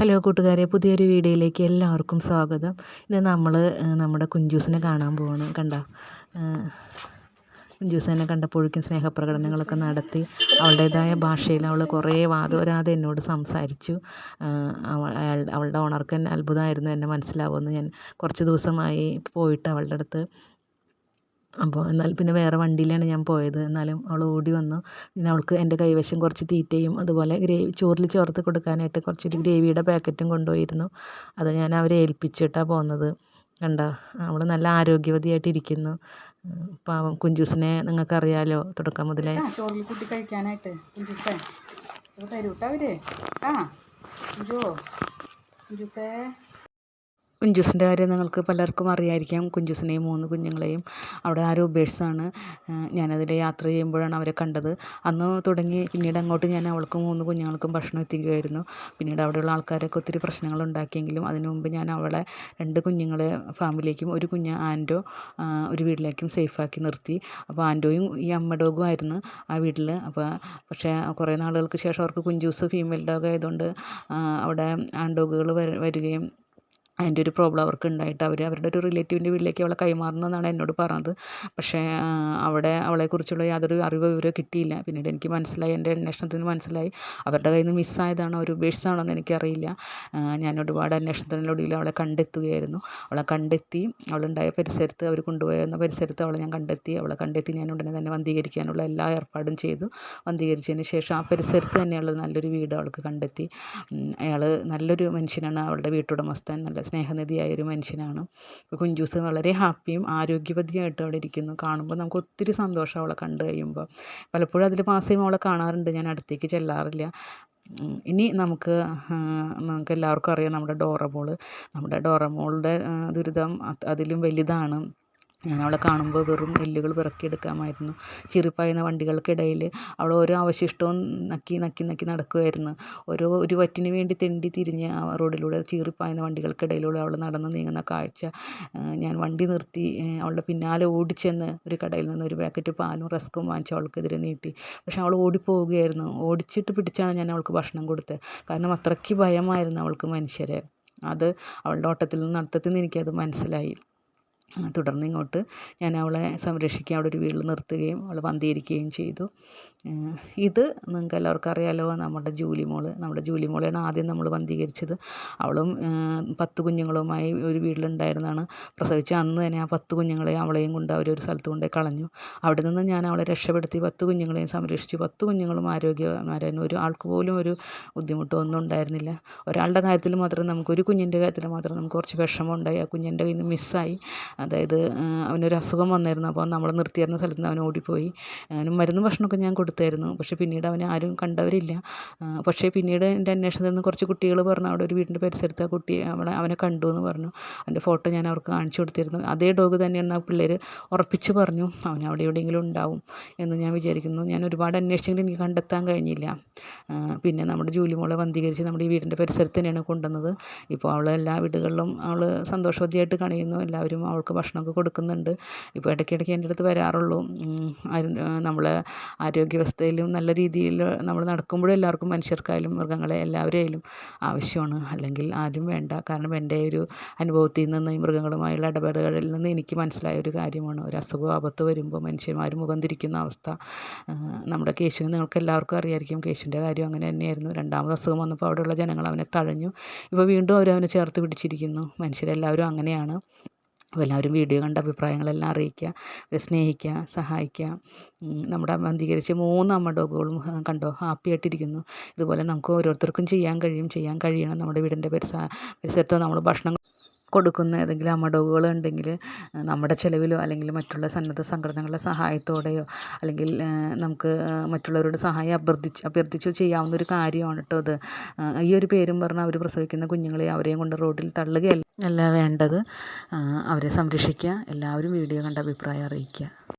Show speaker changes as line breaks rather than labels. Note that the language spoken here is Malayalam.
ഹലോ കൂട്ടുകാരെ പുതിയൊരു വീഡിയോയിലേക്ക് എല്ലാവർക്കും സ്വാഗതം. ഇത് നമ്മൾ നമ്മുടെ കുഞ്ചൂസിനെ കാണാൻ പോവാണ്. കണ്ടോ കുഞ്ചൂസിനെ കണ്ടപ്പോഴേക്കും സ്നേഹപ്രകടനങ്ങളൊക്കെ നടത്തി അവളുടേതായ ഭാഷയിൽ അവൾ കുറേ വാദോരാതെ എന്നോട് സംസാരിച്ചു. അവളുടെ ഓണർക്ക് അത്ഭുതമായിരുന്നു എന്നെ മനസ്സിലാവുമെന്ന് ഞാൻ കുറച്ച് ദിവസമായി പോയിട്ട് അവളുടെ അടുത്ത് അപ്പോൾ എന്നാൽ പിന്നെ വേറെ വണ്ടിയിലാണ് ഞാൻ പോയത്. എന്നാലും അവൾ ഓടി വന്നു. പിന്നെ അവൾക്ക് എന്റെ കൈവശം കുറച്ച് തീറ്റയും അതുപോലെ ഗ്രേവി ചോറിൽ ചേർത്ത് കൊടുക്കാനായിട്ട് കുറച്ചൊരു ഗ്രേവിയുടെ പാക്കറ്റും കൊണ്ടുപോയിരുന്നു. അത് ഞാൻ അവരെ ഏൽപ്പിച്ചിട്ടാണ് പോകുന്നത് കണ്ടോ? അവൾ നല്ല ആരോഗ്യവതിയായിട്ട് ഇരിക്കുന്നു. പാവം കുഞ്ചൂസിനെ നിങ്ങൾക്കറിയാലോ തുടക്കം മുതലേ.
ചോറിൽ കുട്ടി കഴിക്കാനായിട്ട്. ആ കുഞ്ചു കുഞ്ചുസേ.
കുഞ്ചൂസിന്റെ കാര്യം നിങ്ങൾക്ക് പലർക്കും അറിയാമായിരിക്കാം കുഞ്ചൂസിനെയും മൂന്ന് കുഞ്ഞുങ്ങളെയും അവിടെ ആരോ ഉപേക്ഷിച്ചാണ് ഞാനതിൽ യാത്ര ചെയ്യുമ്പോഴാണ് അവരെ കണ്ടത്. അന്ന് തുടങ്ങി പിന്നീട് അങ്ങോട്ട് ഞാൻ അവൾക്കും മൂന്ന് കുഞ്ഞുങ്ങൾക്കും ഭക്ഷണം എത്തിക്കുമായിരുന്നു പിന്നീട് അവിടെയുള്ള ആൾക്കാരൊക്കെ ഒത്തിരി പ്രശ്നങ്ങൾ ഉണ്ടാക്കിയെങ്കിലും അതിനു മുമ്പ് ഞാൻ അവളെ രണ്ട് കുഞ്ഞുങ്ങളെ ഫാമിലിയിലേക്കും ഒരു കുഞ്ഞ് ആന്റോ ഒരു വീട്ടിലേക്കും സേഫാക്കി നിർത്തി. അപ്പോൾ ആന്റോയും ഈ അമ്മ ഡോഗും ആയിരുന്നു ആ വീട്ടിൽ. അപ്പോൾ പക്ഷേ കുറേ നാളുകൾക്ക് ശേഷം അവർക്ക് കുഞ്ചൂസ് ഫീമെയിൽ ഡോഗ് ആയതുകൊണ്ട് അവിടെ ആൺ ഡോഗുകൾ വരികയും അതിന്റെ ഒരു പ്രോബ്ലം അവർക്ക് ഉണ്ടായിട്ട് അവർ അവരുടെ ഒരു റിലേറ്റീവിന്റെ വീട്ടിലേക്ക് അവളെ കൈമാറുന്നതെന്നാണ് എന്നോട് പറഞ്ഞത്. പക്ഷേ അവിടെ അവളെക്കുറിച്ചുള്ള യാതൊരു അറിവോ വിവരമോ കിട്ടിയില്ല. പിന്നീട് എനിക്ക് മനസ്സിലായി. എന്റെ അന്വേഷണത്തിന് മനസ്സിലായി. അവരുടെ കയ്യിൽ നിന്ന് മിസ്സായതാണോ അവർ ഉപേക്ഷിച്ചതാണോ എന്ന് എനിക്കറിയില്ല. ഞാൻ ഒരുപാട് അന്വേഷണത്തിനൊടുവിൽ അവളെ കണ്ടെത്തുകയായിരുന്നു. അവളെ കണ്ടെത്തി അവളുണ്ടായ പരിസരത്ത് അവർ കൊണ്ടുപോയെന്ന പരിസരത്ത് അവളെ ഞാൻ കണ്ടെത്തി. അവളെ കണ്ടെത്തി ഞാൻ ഉടനെ തന്നെ വന്ധീകരിക്കാനുള്ള എല്ലാ ഏർപ്പാടും ചെയ്തു. വന്ധീകരിച്ചതിന് ശേഷം ആ പരിസരത്ത് തന്നെയുള്ള നല്ലൊരു വീട് അവൾക്ക് കണ്ടെത്തി. അയാൾ നല്ലൊരു മനുഷ്യനാണ്. അവളുടെ വീട്ടുടമസ്ഥൻ. നല്ല സ്നേഹനിധിയായ ഒരു മനുഷ്യനാണ്. കുഞ്ചൂസ് വളരെ ഹാപ്പിയും ആരോഗ്യവതിയായിട്ട് അവിടെ ഇരിക്കുന്നു. കാണുമ്പോൾ നമുക്ക് ഒത്തിരി സന്തോഷം അവളെ കണ്ടു കഴിയുമ്പോൾ പലപ്പോഴും അതിൽ ചെയ്യുമ്പോൾ അവളെ കാണാറുണ്ട്. ഞാൻ അടുത്തേക്ക് ചെല്ലാറില്ല. ഇനി നമുക്ക് നമുക്ക് എല്ലാവർക്കും അറിയാം നമ്മുടെ ഡോറമോൾ നമ്മുടെ ഡോറമോളുടെ ദുരിതം അതിലും വലുതാണ്. ഞാൻ അവളെ കാണുമ്പോൾ വെറും എല്ലുകൾ പെറുക്കിയെടുക്കാമായിരുന്നു ചീറിപ്പായുന്ന വണ്ടികൾക്കിടയിൽ അവൾ ഓരോ അവശിഷ്ടവും നക്കി നക്കി നക്കി നടക്കുമായിരുന്നു. ഓരോ ഒരു വറ്റിന് വേണ്ടി തെണ്ടി തിരിഞ്ഞ് ആ റോഡിലൂടെ ചീറിപ്പായുന്ന വണ്ടികൾക്കിടയിലൂടെ അവൾ നടന്ന് നീങ്ങുന്ന കാഴ്ച ഞാൻ വണ്ടി നിർത്തി അവളുടെ പിന്നാലെ ഓടിച്ചെന്ന് ഒരു കടയിൽ നിന്ന് ഒരു പാക്കറ്റ് പാലും റസ്ക്കും വാങ്ങിച്ച് അവൾക്കെതിരെ നീട്ടി. പക്ഷെ അവൾ ഓടിപ്പോവുകയായിരുന്നു. ഓടിച്ചിട്ട് പിടിച്ചാണ് ഞാൻ അവൾക്ക് ഭക്ഷണം കൊടുത്തത്. കാരണം അത്രയ്ക്ക് ഭയമായിരുന്നു അവൾക്ക് മനുഷ്യരെ. അത് അവളുടെ ഓട്ടത്തിൽ നിന്ന് നടത്തത്തിൽ നിന്ന് എനിക്കത് മനസ്സിലായി. തുടർന്ന് ഇങ്ങോട്ട് ഞാൻ അവളെ സംരക്ഷിക്കാൻ അവിടെ ഒരു വീട്ടിൽ നിർത്തുകയും അവളെ പന്തിയിരിക്കുകയും ചെയ്തു. ഇത് നിങ്ങൾക്ക് എല്ലാവർക്കും അറിയാലോ നമ്മുടെ ജൂലി നമ്മുടെ ജൂലി മോളെയാണ് ആദ്യം നമ്മൾ പന്തീകരിച്ചത് അവളും പത്ത് കുഞ്ഞുങ്ങളുമായി ഒരു വീട്ടിലുണ്ടായിരുന്നതാണ് പ്രസവിച്ച അന്ന് തന്നെ ആ പത്ത് കുഞ്ഞുങ്ങളെ അവളെയും കൊണ്ട് അവരൊരു സ്ഥലത്ത് കൊണ്ടുപോയി കളഞ്ഞു. അവിടെ നിന്ന് ഞാൻ അവളെ രക്ഷപ്പെടുത്തി പത്ത് കുഞ്ഞുങ്ങളെയും സംരക്ഷിച്ചു. പത്ത് കുഞ്ഞുങ്ങളും ആരോഗ്യമാരായിരുന്നു ഒരു ആൾക്ക് പോലും ഒരു ബുദ്ധിമുട്ടോ ഒന്നും ഉണ്ടായിരുന്നില്ല. ഒരാളുടെ കാര്യത്തിൽ മാത്രം നമുക്ക് ഒരു കുഞ്ഞിന്റെ കാര്യത്തിൽ മാത്രം നമുക്ക് കുറച്ച് വിഷമം ഉണ്ടായി. ആ കുഞ്ഞിന്റെ കയ്യിൽ നിന്ന് മിസ്സായി അതായത് അവനൊരു അസുഖം വന്നിരുന്നു. അപ്പോൾ നമ്മൾ നിർത്തിയിരുന്ന സ്ഥലത്ത് നിന്ന് അവൻ ഓടിപ്പോയി. അവന് മരുന്ന് ഭക്ഷണമൊക്കെ ഞാൻ കൊടുത്തായിരുന്നു. പക്ഷേ പിന്നീട് അവനെ ആരും കണ്ടവരില്ല. പക്ഷേ പിന്നീട് എന്റെ അന്വേഷണത്തിൽ നിന്ന് കുറച്ച് കുട്ടികൾ പറഞ്ഞു അവിടെ ഒരു വീടിന്റെ പരിസരത്ത് ആ കുട്ടി അവളെ അവനെ കണ്ടു എന്ന് പറഞ്ഞു. അവന്റെ ഫോട്ടോ ഞാൻ അവർക്ക് കാണിച്ചു കൊടുത്തിരുന്നു. അതേ ഡോഗ് തന്നെയാണ് ആ പിള്ളേർ ഉറപ്പിച്ച് പറഞ്ഞു അവൻ അവിടെ എവിടെയെങ്കിലും ഉണ്ടാവും എന്ന് ഞാൻ വിചാരിക്കുന്നു. ഞാൻ ഒരുപാട് അന്വേഷിച്ചെങ്കിലും എനിക്ക് കണ്ടെത്താൻ കഴിഞ്ഞില്ല. പിന്നെ നമ്മുടെ ജൂലിമോളെ വന്ധീകരിച്ച് നമ്മുടെ ഈ വീടിന്റെ പരിസരത്ത് തന്നെയാണ് കൊണ്ടുവന്നത്. ഇപ്പോൾ അവൾ എല്ലാ വീടുകളിലും അവൾ സന്തോഷവതിയായിട്ട് കണിയുന്നു. എല്ലാവരും അവൾക്ക് ഭക്ഷണമൊക്കെ കൊടുക്കുന്നുണ്ട്. ഇപ്പോൾ ഇടയ്ക്കിടയ്ക്ക് എന്റെ അടുത്ത് വരാറുള്ളൂ. നമ്മളെ ആരോഗ്യവസ്ഥയിലും നല്ല രീതിയിൽ നമ്മൾ നടക്കുമ്പോഴും എല്ലാവർക്കും മനുഷ്യർക്കായാലും മൃഗങ്ങളെ എല്ലാവരെയും ആവശ്യമാണ്. അല്ലെങ്കിൽ ആരും വേണ്ട. കാരണം എന്റെ ഒരു അനുഭവത്തിൽ നിന്ന് ഈ മൃഗങ്ങളുമായുള്ള ഇടപെടലുകളിൽ നിന്ന് എനിക്ക് മനസ്സിലായ ഒരു കാര്യമാണ്. ഒരു അസുഖം ആപത്ത് വരുമ്പോൾ മനുഷ്യന്മാർ മുഖം തിരിക്കുന്ന അവസ്ഥ. നമ്മുടെ കേശുവിന് നിങ്ങൾക്ക് എല്ലാവർക്കും അറിയാമായിരിക്കും കേശുവിന്റെ കാര്യം അങ്ങനെ തന്നെയായിരുന്നു. രണ്ടാമത് അസുഖം വന്നപ്പോൾ അവിടെയുള്ള ജനങ്ങൾ അവനെ തഴഞ്ഞു. ഇപ്പോൾ വീണ്ടും അവരവനെ ചേർത്ത് പിടിച്ചിരിക്കുന്നു. മനുഷ്യരെല്ലാവരും അങ്ങനെയാണ്. അപ്പോൾ എല്ലാവരും വീഡിയോ കണ്ട അഭിപ്രായങ്ങളെല്ലാം അറിയിക്കുക സ്നേഹിക്കുക സഹായിക്കുക. നമ്മുടെ അന്തീകരിച്ച് മൂന്ന് അമ്മ ഡോഗുകളും കണ്ടോ ഹാപ്പി ആയിട്ടിരിക്കുന്നു. ഇതുപോലെ നമുക്ക് ഓരോരുത്തർക്കും ചെയ്യാൻ കഴിയും ചെയ്യാൻ കഴിയണം. നമ്മുടെ വീടിന്റെ പരിസ പരിസരത്ത് നമ്മൾ ഭക്ഷണം കൊടുക്കുന്ന ഏതെങ്കിലും അമ്മ ഡോഗുകൾ ഉണ്ടെങ്കിൽ നമ്മുടെ ചിലവിലോ അല്ലെങ്കിൽ മറ്റുള്ള സന്നദ്ധ സംഘടനകളുടെ സഹായത്തോടെയോ അല്ലെങ്കിൽ നമുക്ക് മറ്റുള്ളവരുടെ സഹായം അഭ്യർത്ഥിച്ച് അഭ്യർത്ഥിച്ചോ ചെയ്യാവുന്ന ഒരു കാര്യമാണ് കേട്ടോ അത്. ഈ ഒരു പേരും പറഞ്ഞാൽ അവർ പ്രസവിക്കുന്ന കുഞ്ഞുങ്ങളെ അവരെയും കൊണ്ട് റോഡിൽ തള്ളുകയല്ല. അല്ല വേണ്ടത്. അവരെ സംരക്ഷിക്കുക. എല്ലാവരും വീഡിയോ കണ്ട അഭിപ്രായം അറിയിക്കുക.